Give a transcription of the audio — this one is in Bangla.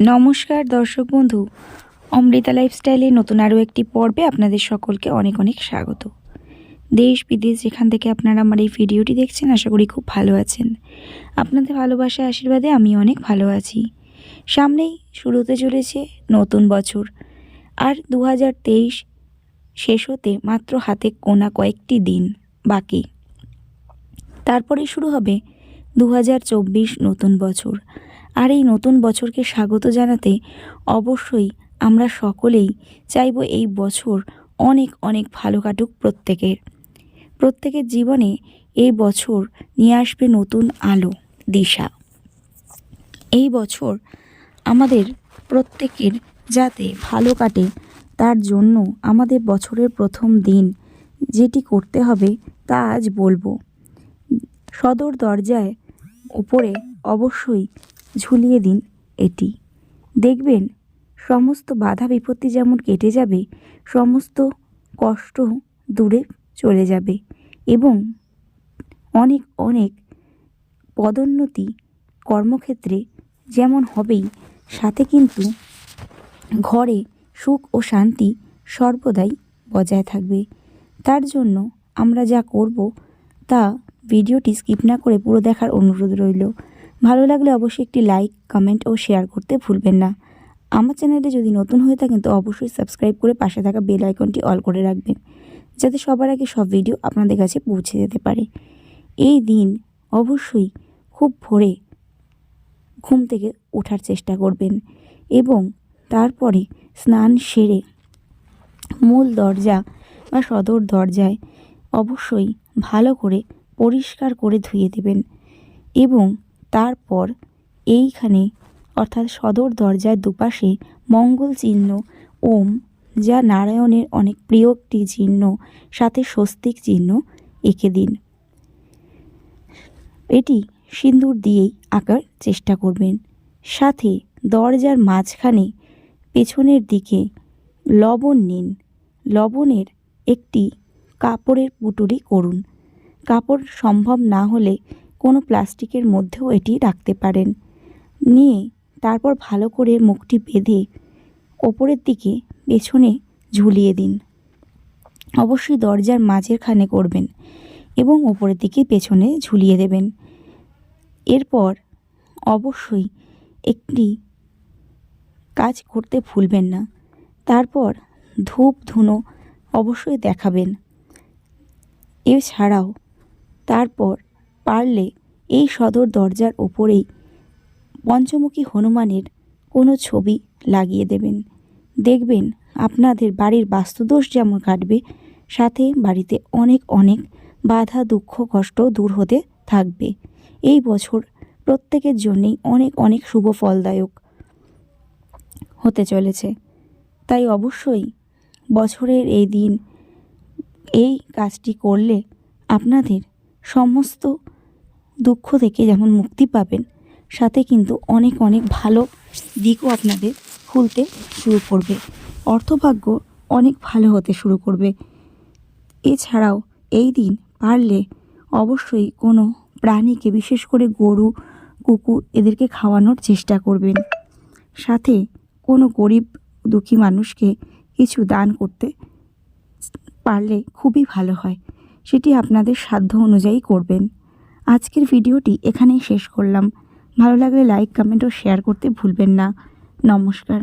নমস্কার দর্শক বন্ধু, অমৃতা লাইফস্টাইলের নতুন আরও একটি পর্বে আপনাদের সকলকে অনেক অনেক স্বাগত। দেশ বিদেশ যেখান থেকে আপনারা আমার এই ভিডিওটি দেখছেন, আশা করি খুব ভালো আছেন। আপনাদের ভালোবাসা আশীর্বাদে আমি অনেক ভালো আছি। সামনেই শুরুতে চলেছে নতুন বছর, আর দু হাজার তেইশ শেষ হতে মাত্র হাতে কোনা কয়েকটি দিন বাকি। তারপরে শুরু হবে দু হাজার চব্বিশ নতুন বছর। আর এই নতুন বছরকে স্বাগত জানাতে অবশ্যই আমরা সকলেই চাইব এই বছর অনেক অনেক ভালো কাটুক প্রত্যেকের। প্রত্যেকের জীবনে এই বছর নিয়ে আসবে নতুন আলো, দিশা। এই বছর আমাদের প্রত্যেকের যাতে ভালো কাটে, তার জন্য আমাদের বছরের প্রথম দিন যেটি করতে হবে তা আজ বলব। সদর দরজায় উপরে অবশ্যই ঝুলিয়ে দিন এটি। দেখবেন, সমস্ত বাধা বিপত্তি যেমন কেটে যাবে, সমস্ত কষ্ট দূরে চলে যাবে এবং অনেক অনেক পদোন্নতি কর্মক্ষেত্রে যেমন হবেই, সাথে কিন্তু ঘরে সুখ ও শান্তি সর্বদাই বজায় থাকবে। তার জন্য আমরা যা করব তা ভিডিওটি স্কিপ না করে পুরো দেখার অনুরোধ রইল। ভালো লাগলে অবশ্যই একটি লাইক, কমেন্ট ও শেয়ার করতে ভুলবেন না। আমার চ্যানেলে যদি নতুন হয়ে থাকেন তো অবশ্যই সাবস্ক্রাইব করে পাশে থাকা বেল আইকনটি অল করে রাখবেন, যাতে সবার আগে সব ভিডিও আপনাদের কাছে পৌঁছে যেতে পারে। এই দিন অবশ্যই খুব ভোরে ঘুম থেকে ওঠার চেষ্টা করবেন এবং তারপরে স্নান সেরে মূল দরজা বা সদর দরজায় অবশ্যই ভালো করে পরিষ্কার করে ধুয়ে দেবেন এবং তারপর এইখানে, অর্থাৎ সদর দরজার দুপাশে মঙ্গল চিহ্ন, ওম, যা নারায়ণের অনেক প্রিয় একটি চিহ্ন, সাথে স্বস্তিক চিহ্ন এঁকে দিন। এটি সিঁদুর দিয়েই আঁকার চেষ্টা করবেন। সাথে দরজার মাঝখানে পেছনের দিকে লবণ নিন। লবণের একটি কাপড়ের পুটুলি করুন। কাপড় সম্ভব না হলে কোনো প্লাস্টিকের মধ্যেও এটি রাখতে পারেন। নিয়ে তারপর ভালো করে মুখটি বেঁধে ওপরের দিকে পেছনে ঝুলিয়ে দিন। অবশ্যই দরজার মাঝেরখানে করবেন এবং ওপরের দিকে পেছনে ঝুলিয়ে দেবেন। এরপর অবশ্যই একটি কাজ করতে ভুলবেন না। তারপর ধূপ, ধুনো অবশ্যই দেখাবেন। এছাড়াও তারপর পারলে এই সদর দরজার ওপরেই পঞ্চমুখী হনুমানের কোনো ছবি লাগিয়ে দেবেন। দেখবেন আপনাদের বাড়ির বাস্তুদোষ যেমন কাটবে, সাথে বাড়িতে অনেক অনেক বাধা, দুঃখ, কষ্ট দূর হতে থাকবে। এই বছর প্রত্যেকের জন্যেই অনেক অনেক শুভ ফলদায়ক হতে চলেছে। তাই অবশ্যই বছরের এই দিন এই কাজটি করলে আপনাদের সমস্ত দুঃখ থেকে যেমন মুক্তি পাবেন, সাথে কিন্তু অনেক অনেক ভালো দিকও আপনাদের খুলতে শুরু করবে। অর্থভাগ্য অনেক ভালো হতে শুরু করবে। এছাড়াও এই দিন পারলে অবশ্যই কোনো প্রাণীকে, বিশেষ করে গরু, কুকুর এদেরকে খাওয়ানোর চেষ্টা করবেন। সাথে কোনো গরিব, দুঃখী মানুষকে কিছু দান করতে পারলে খুবই ভালো হয়। সেটি আপনাদের সাধ্য অনুযায়ী করবেন। আজকের ভিডিওটি এখানেই শেষ করলাম। ভালো লাগলে লাইক কমেন্ট ও শেয়ার করতে ভুলবেন না। নমস্কার।